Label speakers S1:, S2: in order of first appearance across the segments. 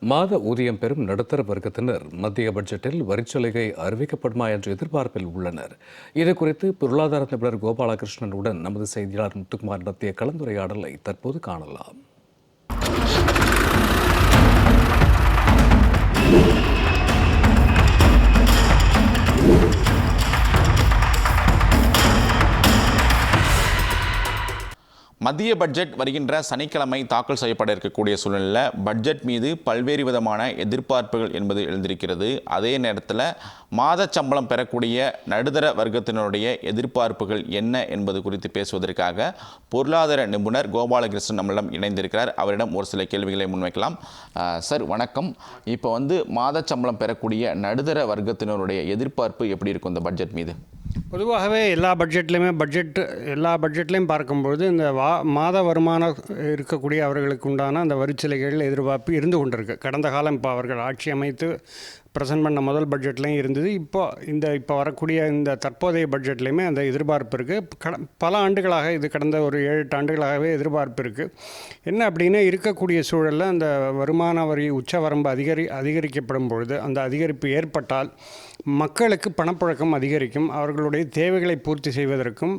S1: மாத ஊதியம் பெறும் நடுத்தர வர்க்கத்தினர் மத்திய பட்ஜெட்டில் வரிச்சலுகை அறிவிக்கப்படுமா என்ற எதிர்பார்ப்பில் உள்ளனர். இது குறித்து பொருளாதார நிபுணர் கோபாலகிருஷ்ணனுடன் நமது செய்தியாளர் முத்துக்குமார் நடத்திய கலந்துரையாடலை தற்போது காணலாம்.
S2: மத்திய பட்ஜெட் வருகின்ற சனிக்கிழமை தாக்கல் செய்யப்பட இருக்கக்கூடிய சூழ்நிலையில் பட்ஜெட் மீது பல்வேறு விதமான எதிர்பார்ப்புகள் என்பது எழுந்திருக்கிறது. அதே நேரத்தில் மாத சம்பளம் பெறக்கூடிய நடுத்தர வர்க்கத்தினருடைய எதிர்பார்ப்புகள் என்ன என்பது குறித்து பேசுவதற்காக பொருளாதார நிபுணர் கோபாலகிருஷ்ணன் நம்மளிடம் இணைந்திருக்கிறார். அவரிடம் ஒரு சில கேள்விகளை முன்வைக்கலாம். சார் வணக்கம். இப்போ வந்து மாத சம்பளம் பெறக்கூடிய நடுத்தர வர்க்கத்தினருடைய எதிர்பார்ப்பு எப்படி இருக்கும் இந்த பட்ஜெட் மீது?
S3: பொதுவாகவே எல்லா பட்ஜெட்லையுமே பட்ஜெட் எல்லா பட்ஜெட்லையும் பார்க்கும்பொழுது இந்த வா மாத வருமானம் இருக்கக்கூடிய அவர்களுக்கு உண்டான அந்த வரிச்சலுகைகள் எதிர்பார்ப்பு இருந்து கொண்டிருக்கு. கடந்த காலம் இப்போ அவர்கள் ஆட்சி அமைத்து ப்ரெசென்ட் பண்ண முதல் பட்ஜெட்லேயும் இருந்தது. இப்போ இந்த இப்போ வரக்கூடிய இந்த தற்போதைய பட்ஜெட்லையுமே அந்த எதிர்பார்ப்பு இருக்குது கட பல ஆண்டுகளாக இது கடந்த ஒரு ஏழு எட்டு ஆண்டுகளாகவே எதிர்பார்ப்பு இருக்குது என்ன அப்படின்னா இருக்கக்கூடிய சூழலில் அந்த வருமான வரி உச்சவரம்பு அதிகரி அதிகரிக்கப்படும் பொழுது அந்த அதிகரிப்பு ஏற்பட்டால் மக்களுக்கு பணப்புழக்கம் அதிகரிக்கும். அவர்களுடைய தேவைகளை பூர்த்தி செய்வதற்கும்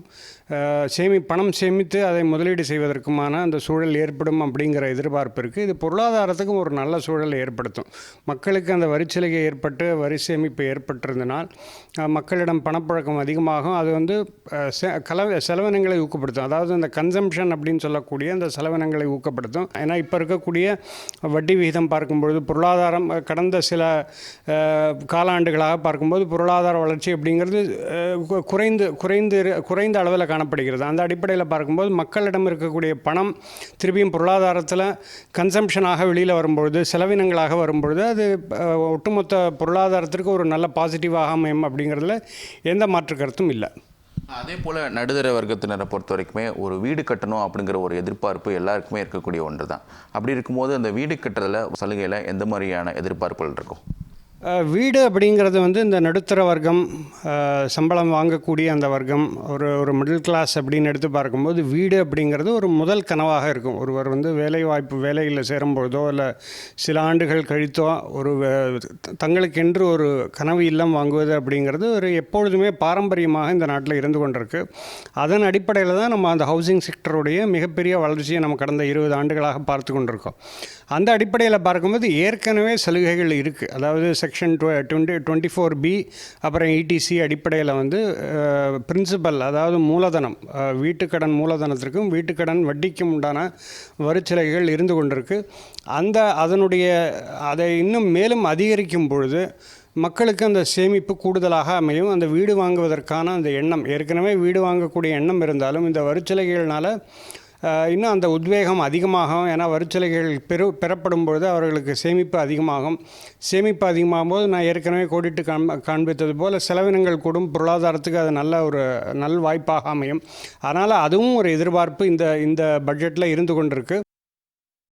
S3: சேமி பணம் சேமித்து அதை முதலீடு செய்வதற்குமான அந்த சூழல் ஏற்படும் அப்படிங்கிற எதிர்பார்ப்பு இருக்குது இது பொருளாதாரத்துக்கும் ஒரு நல்ல சூழலை ஏற்படுத்தும். மக்களுக்கு அந்த வரிச்சலுகை ஏற்பட்டு வரி சேமிப்பு ஏற்பட்டிருந்தனால் மக்களிடம் பணப்பழக்கம் அதிகமாகும். அது வந்து அஹ், கலவ செலவினங்களை ஊக்கப்படுத்தும். அதாவது அந்த கன்சம்ஷன் அப்படின்னு சொல்லக்கூடிய அந்த செலவினங்களை ஊக்கப்படுத்தும். ஏன்னா இப்போ இருக்கக்கூடிய வட்டி விகிதம் பார்க்கும்பொழுது பொருளாதாரம் கடந்த சில காலாண்டுகளாக பார்க்கும்போது பொருளாதார வளர்ச்சி அப்படிங்கிறது குறைந்து குறைந்து குறைந்த அளவில் காணப்படுகிறது. அந்த அடிப்படையில் பார்க்கும்போது மக்களிடம் இருக்கக்கூடிய பணம் திருப்பியும் பொருளாதாரத்தில் கன்சம்ஷனாக வெளியில் வரும்பொழுது செலவினங்களாக வரும்பொழுது அது ஒட்டுமொத்த பொருளாதாரத்திற்கு ஒரு நல்ல பாசிட்டிவாக அமையும் அப்படிங்கிறதுல எந்த மாற்று கருத்தும் இல்லை.
S2: அதே போல் நடுத்தர வர்க்கத்தினரை பொறுத்த வரைக்குமே ஒரு வீடு கட்டணும் அப்படிங்கிற ஒரு எதிர்பார்ப்பு எல்லாருக்குமே இருக்கக்கூடிய ஒன்று தான் அப்படி இருக்கும்போது அந்த வீடு கட்டுறதுல சலுகையில் எந்த மாதிரியான எதிர்பார்ப்புகள் இருக்கும்?
S3: வீடு அப்படிங்கிறது வந்து இந்த நடுத்தர வர்க்கம் சம்பளம் வாங்கக்கூடிய அந்த வர்க்கம் ஒரு ஒரு மிடில் கிளாஸ் அப்படின்னு எடுத்து பார்க்கும்போது வீடு அப்படிங்கிறது ஒரு முதல் கனவாக இருக்கும். ஒருவர் வந்து வேலை வாய்ப்பு வேலையில் சேரும்பொழுதோ இல்லை சில ஆண்டுகள் கழித்தோ ஒரு தங்களுக்கென்று ஒரு கனவு இல்லம் வாங்குவது அப்படிங்கிறது ஒரு எப்பொழுதுமே பாரம்பரியமாக இந்த நாட்டில் இருந்து கொண்டிருக்கு. அதன் அடிப்படையில் தான் நம்ம அந்த ஹவுசிங் செக்டருடைய மிகப்பெரிய வளர்ச்சியை நம்ம கடந்த இருபது ஆண்டுகளாக பார்த்து கொண்டிருக்கோம். அந்த அடிப்படையில் பார்க்கும்போது ஏற்கனவே சலுகைகள் இருக்குது அதாவது section twenty twenty four B அப்புறம் இடிசி அடிப்படையில் வந்து பிரின்சிபல் அதாவது மூலதனம் வீட்டுக்கடன் மூலதனத்திற்கும் வீட்டுக்கடன் வட்டிக்கும் உண்டான வரிச்சலைகள் இருந்து கொண்டிருக்கு. அந்த அதனுடைய அதை இன்னும் மேலும் அதிகரிக்கும் பொழுது மக்களுக்கு அந்த சேமிப்பு கூடுதலாக அமையும். அந்த வீடு வாங்குவதற்கான அந்த எண்ணம் ஏற்கனவே வீடு வாங்கக்கூடிய எண்ணம் இருந்தாலும் இந்த வரிச்சலுகைகள்னால இன்னும் அந்த உத்வேகம் அதிகமாகும். ஏன்னா வரிச்சலுகைகள் பெரு பெறப்படும் பொழுது அவர்களுக்கு சேமிப்பு அதிகமாகும். சேமிப்பு அதிகமாகும் போது நான் ஏற்கனவே கோடிட்டு காண் காண்பித்தது போல் செலவினங்கள் கூடும். பொருளாதாரத்துக்கு அது நல்ல ஒரு நல் வாய்ப்பாக அமையும். அதனால் அதுவும் ஒரு எதிர்பார்ப்பு இந்த இந்த பட்ஜெட்டில் இருந்து கொண்டிருக்கு.